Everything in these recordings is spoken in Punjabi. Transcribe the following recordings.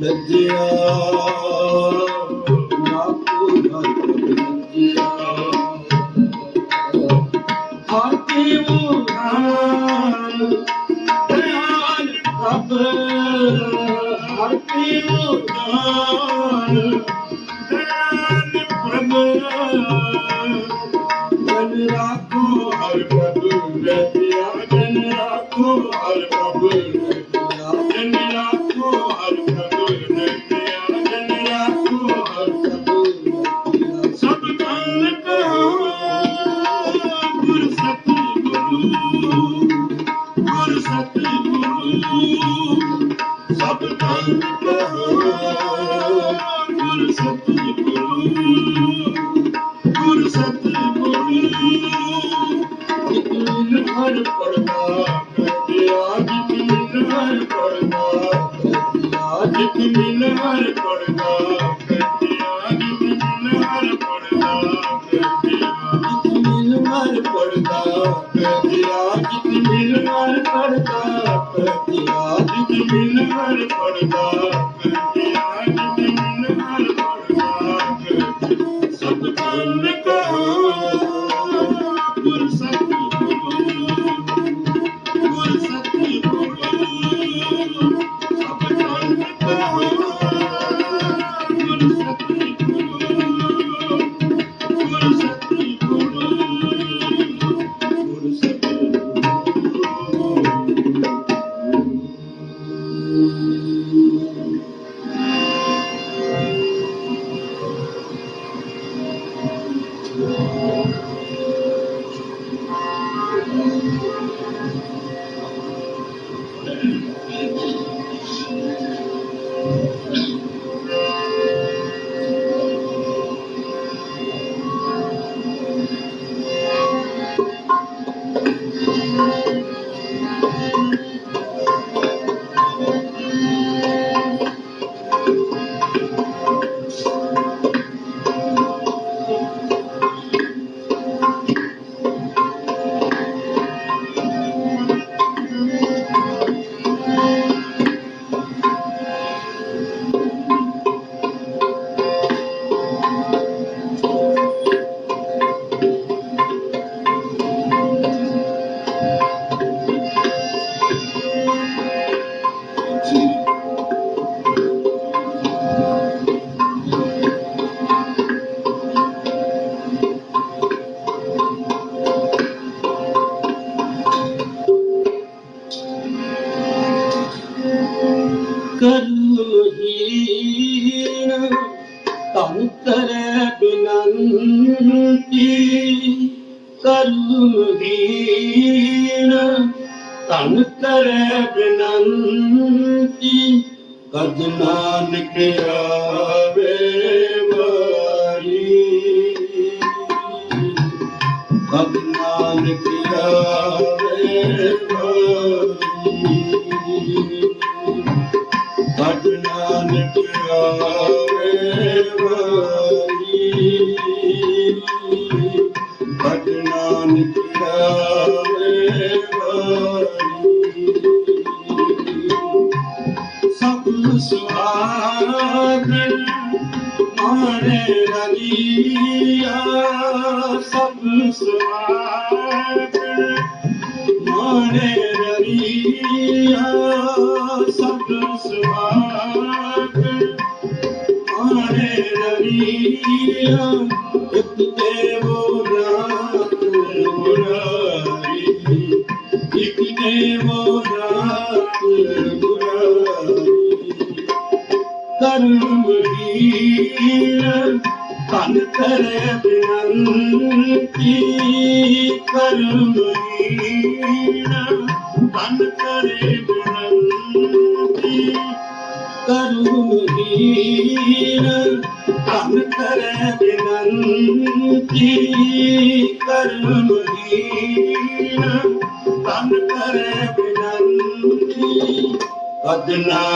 ਲੱਜਿਆ ਨਾ ਪੂਰਾ ਲੱਜਿਆ। ਹਾਕੀ ਮੁਹਾਨ ਦਇਆਲ ਰੱਬ ਹਾਕੀ ਮੁਹਾਨ ਮਿਲ ਹਰ ਪੜਦਾ ਪ੍ਰਤਿਆਦ ਮਿਲ ਹਰ ਤਨ ਤਰੈ ਬਿਨੰਤੀ, ਕਦ ਨਾਨਕ ਆਵੇ ਵਾਰੀ। ਕਦ ਨਾਨਕ ਆਵੇ ਵਾਰੀ। ਕਦ ਨਾਨਕ ਆਵੇ ਵਾਰੀ। ਮੇਰਾ ਲੀਆ ਸਭ ਸੁਆਗਣ ਮਾਣੇ ਰੀਆ ਸਭ ਸੁਆਗਣ ਮਾਣੇ ਰੀਆ ਇਤ ਤੇ ਵੋ ਬਿਨੰਤੀ ਕਰਮਹੀਣਾ ਤਨ ਕਰੇ ਬਿਨੰਤੀ ਕਰਮਹੀਣਾ ਤਨ ਕਰੇ ਬਿਨੰਤੀ ਕਰਮਹੀਣਾ ਤਨ ਕਰੇ ਬਿਨੰਤੀ ਕਦਨਾ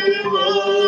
ਆਵੇ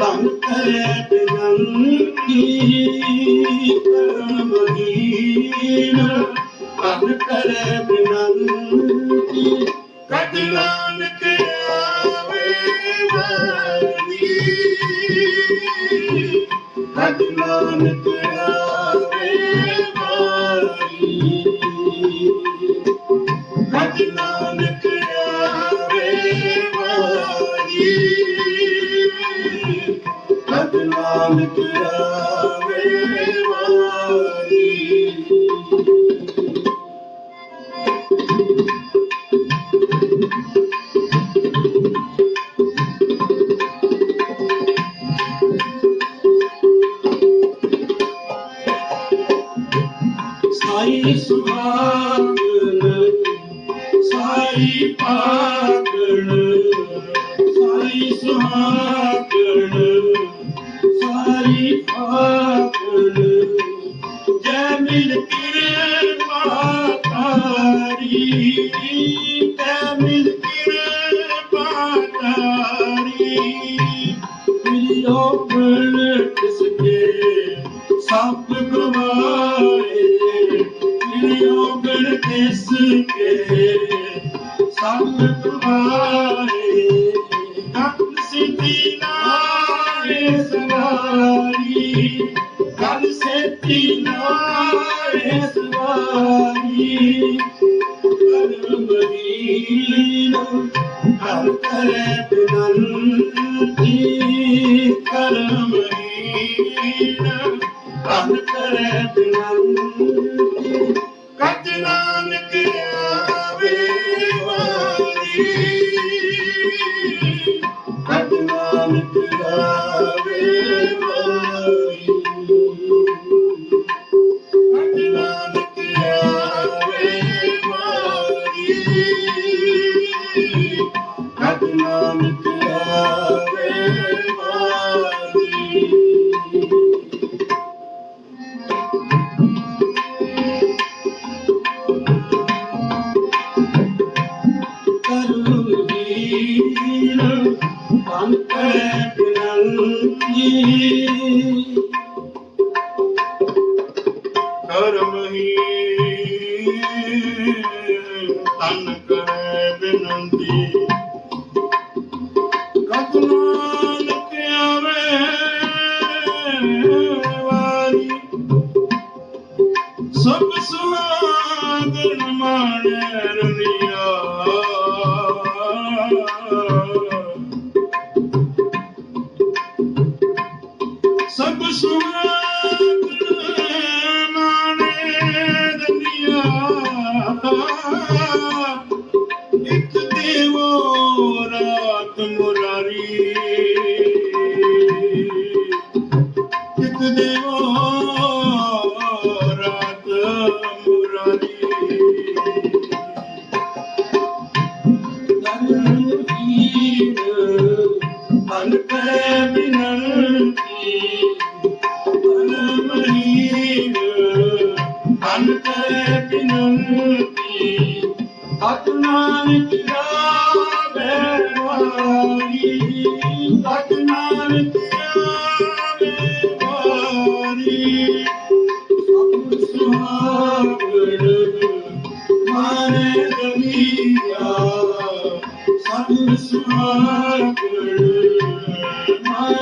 ਬੰਕਰ ਦੰਗੀ ਕਰਮ ਬਗੀਰ ਬੰਕਰ ਦੰਗੀ ਕਟਲਾ ਸਾਈ ਸੁਭਾਗਣ ਸਾਈ ਪਾਗਣ ਸਾਈ ਸੁਹਾਗਣ ਕਰਮ ਹੀਨ ਅਨ ਕਰੇ ಆತ್ಮ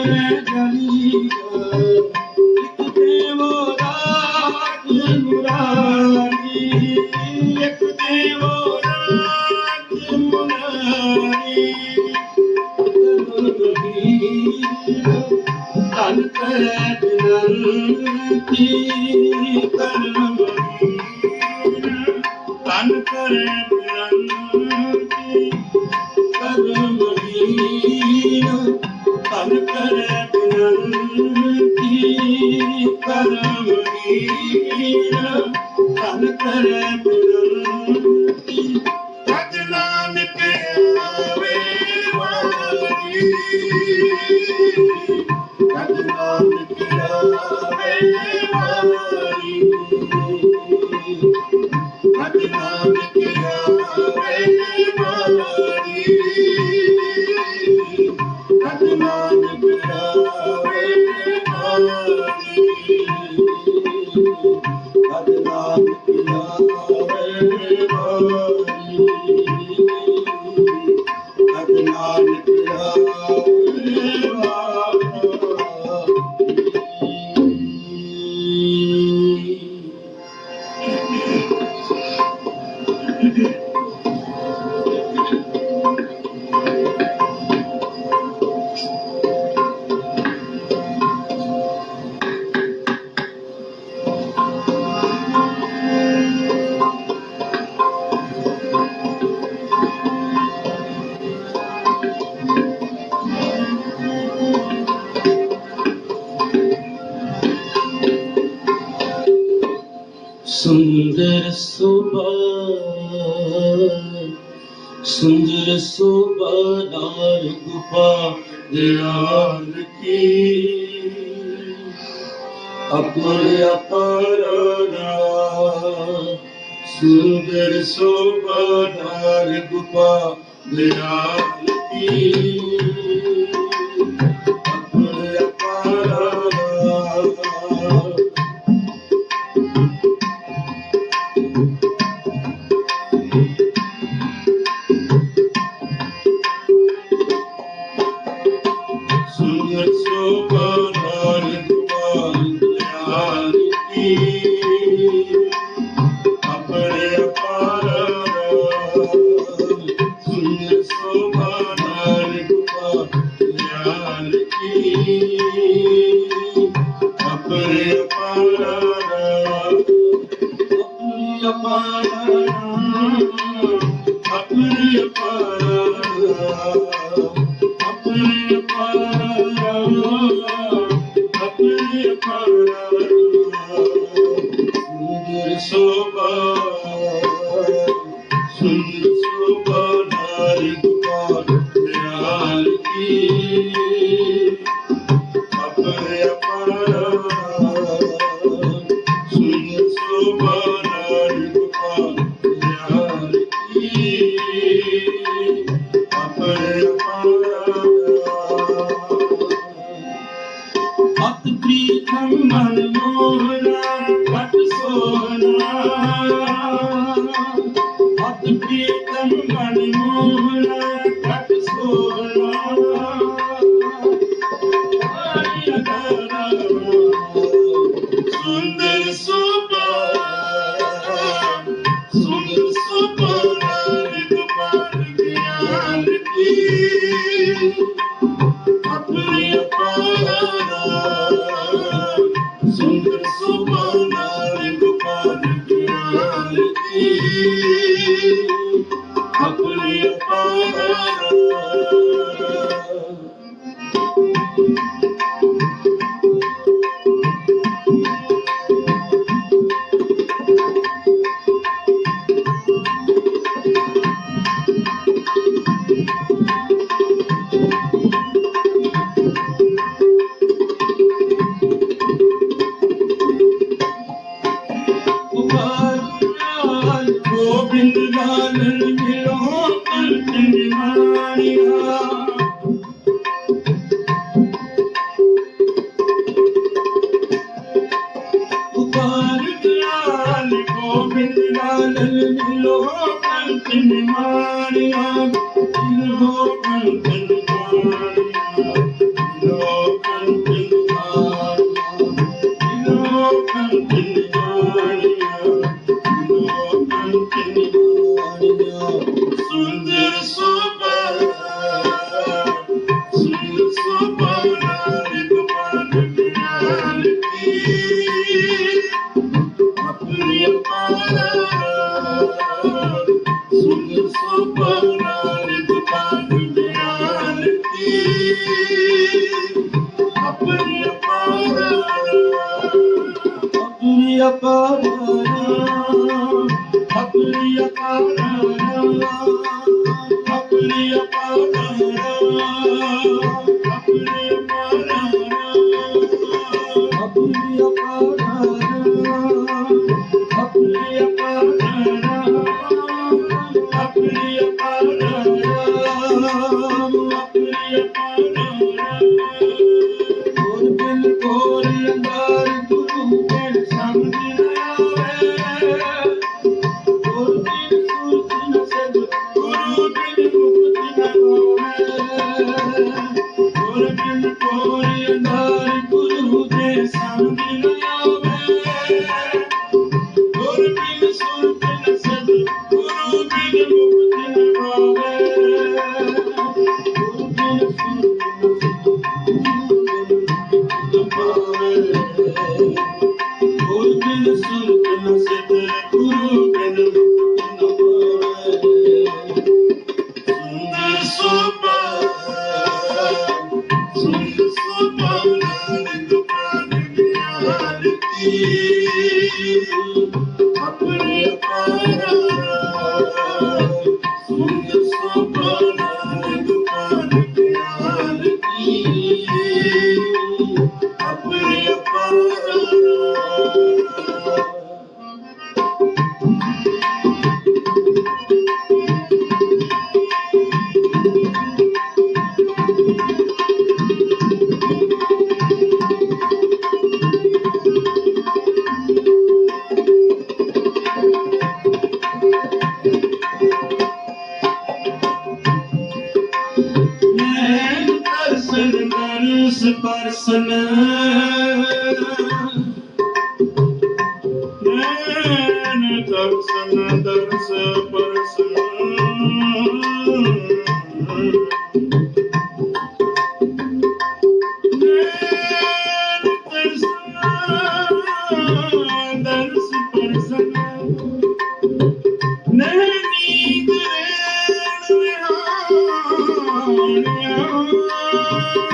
Amen. ਦਿਆਲ ਕੀ? ਆਪਣੇ ਅਪਰਨਾ ਸੁੰਦਰ ਸੋਭਾ ਨਾਰ ਗੁਪਾ ਦਿਆਲ you. in the morning. ਅਕਾਰੀ ਅਪਰਾਨਾ ਅਕਾਰੀ Jesus. दुनिया